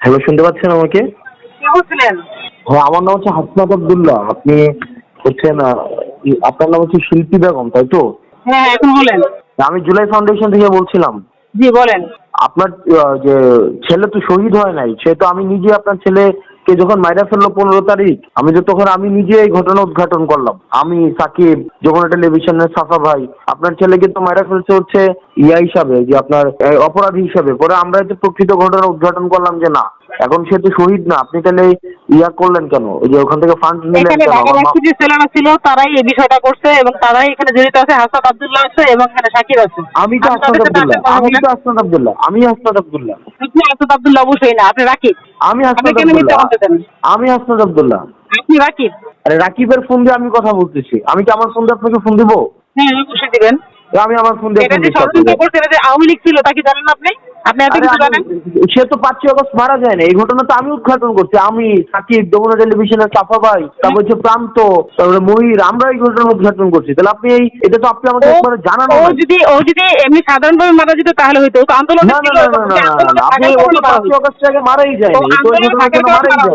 Hello শুনতে পাচ্ছেন আমাকে? কে বলছিলেন? হ্যাঁ আমার নাম হচ্ছে হাসনাত আব্দুল্লাহ। আপনি হচ্ছেন আপনার নাম হচ্ছে শিল্পী বেগম তাই তো? হ্যাঁ এখন বলেন। আমি জুলাই ফাউন্ডেশন থেকে বলছিলাম। জি বলেন। আপনার যে ছেলে তো শহীদ হয় নাই সে তো আমি নিজে আপনার ছেলেকে যখন মাইরা ফেলল পনেরো তারিখ, আমি তো তখন আমি নিজে এই ঘটনা উদ্ঘাটন করলাম। আমি সাকিব, যখন টেলিভিশনের সাফা ভাই, আপনার ছেলে কিন্তু মাইরা ফেলছে হচ্ছে ইয়া হিসাবে, যে আপনার অপরাধী হিসাবে। পরে আমরা তো প্রকৃত ঘটনা উদ্ঘাটন করলাম যে না, এখন সে তো শহীদ না, আপনি তাহলে ইয়া করলেন কেন? ওই যে ওখান থেকে ফান্ড নিলেন কেন? যে ছেলেরা ছিল তারাই এই বিষয়টা করছে এবং তারাই এখানে জড়িত আছে হাসান আব্দুল্লাহ আছে এবং এখানে শাকির আছে। আমি তো সাথে আবদুল্লাহ। আমি তো হাসনাত আবদুল্লাহ। আমি হাসনাত আবদুল্লাহ। আপনি হাসান আব্দুল্লাহ অবশ্যই না আপনি রাকিব। আমি মিথ্যা আবদুল্লাহ। আমি হাসনাত আবদুল্লাহ। আপনি রাকিব। আরে রাকিবের ফোন দিয়ে আমি কথা বলতেছি। আমি কি আমার ফোন দিয়ে আপনাকে ফোন দিব? হ্যাঁ অবশ্যই দিবেন। আমি আমার ফোন দিয়ে এটা যে ষড়যন্ত্র। করছে এটা যে আওয়ামী লীগ ছিল তা কি জানেন আপনি? আপনি এত কিছু জানেন? সে তো পাঁচই অগস্ট মারা যায় না এই ঘটনা তো আমি উদ্ঘাটন করছি। আমি সাকিব যমুনা টেলিভিশনের সাফা ভাই তারপর হচ্ছে প্রান্ত তারপরে মহির আমরা এই ঘটনা উদ্ঘাটন করছি। তাহলে আপনি এই এটা তো আপনি আমাকে ও- একবারে জানানো ও যদি ও যদি এমনি সাধারণভাবে মারা যেত তাহলে হয়তো তো আন্দোলনে না না আপনি ও তো পাঁচই আগে মারাই তো এই কারণে মারাই মারা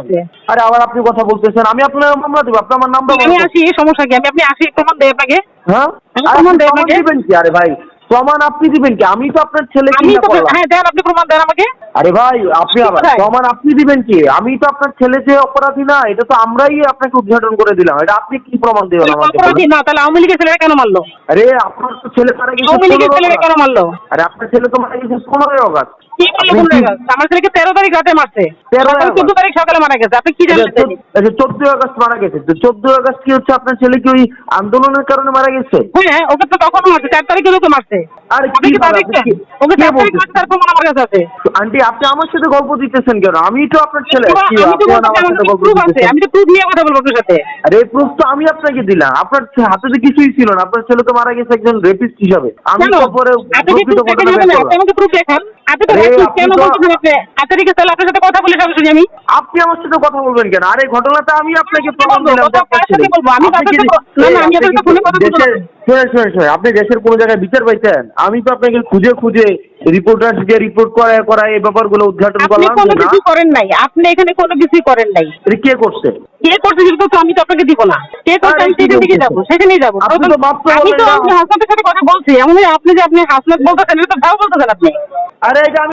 আরে আবার আপনি কথা বলতেছেন আমি আপনার মামলা দেবো আপনার আমার আমি আসি সমস্যা কি? আমি আপনি আসি প্রমাণ দেয় আপনাকে। হ্যাঁ? প্রমাণ আপনি দেই আপনাকে। কি? আরে ভাই প্রমাণ আপনি দিবেন কি? আমি তো আপনার ছেলে আমি তো হ্যাঁ দেন আপনি প্রমাণ দেন আমাকে। আরে ভাই আপনি আবার প্রমাণ আপনি দিবেন কি? আমি তো আপনার ছেলে যে অপরাধী না এটা তো আমরাই আপনাকে উদ্ঘাটন করে দিলাম। এটা আপনি কি প্রমাণ দেবেন আমাকে অপরাধী না তাহলে আওয়ামী লীগের ছেলেরা কেন মারলো? আরে আপনার তো ছেলে মারা গেছে আওয়ামী লীগের ছেলেরা কেন মারলো? আরে আপনার ছেলে তো মারা গেছে কি? আমার ছেলেকে তেরো তারিখ রাতে মারছে। 13 সকাল চোদ্দ তারিখ সকালে মারা গেছে। আপনি কি জানেন আচ্ছা চোদ্দই আগস্ট মারা গেছে। তো চোদ্দই আগস্ট কি হচ্ছে? আপনার ছেলে কি ওই আন্দোলনের কারণে মারা গেছে? হ্যাঁ ওকে তো তখন মারছে চার তারিখে মারছে। আরে কি ওকে আমার কাছে আছে? আন্টি আপনি আমার সাথে গল্প দিতেছেন কেন? আমি তো আপনার ছেলে। আমি তো প্রুফ নিয়ে কথা বলব আপনার সাথে। আরে প্রুফ তো আমি আপনাকে দিলাম। আপনার হাতে তো কিছুই ছিল না। আপনার ছেলে তো মারা গেছে একজন রেপিস্ট হিসাবে। আমি তো। আমাকে প্রুফ দেখান। আপনি তো আরে, কেন তো- আপনি আচ্ছা ঠিক আছে তাহলে আপনার সাথে কথা বলে শুনি আমি? আপনি আমার সাথে কথা বলবেন কেন? আরে ঘটনাটা আমি আপনাকে কি প্রমাণ দিলাম কথা কার সাথে বলব? আমি আপনি তার কি- সাথে ক- না, না, আমি আপনার সাথে ফোনে কথা বলব না। দেশের- শুনেন শুনেন শুনেন আপনি দেশের কোনো জায়গায় বিচার পাইছেন আমি তো আপনাকে খুঁজে খুঁজে রিপোর্টার যে রিপোর্ট করায় করায় এই ব্যাপারগুলো উদ্ঘাটন আপনি করলাম কোনো যে না। কিছু করেন নাই। আপনি এখানে কোনো কিছুই করেন নাই। এটা কে করছে? কে করছে সেটা তো আমি তো আপনাকে দিব না। কে করছে আরে, আমি কি সেখান থেকে বলতেছেন? যাব সেখানেই যাব। আপনি তো মাত্র আমি তো বললেন না। আপনি হাসনাতের সাথে কথা বলছি এমন আপনি যে আপনি হাসনাত বলতেছেন এটা তো ভালো বলতেছেন আপনি। আরে এটা আমি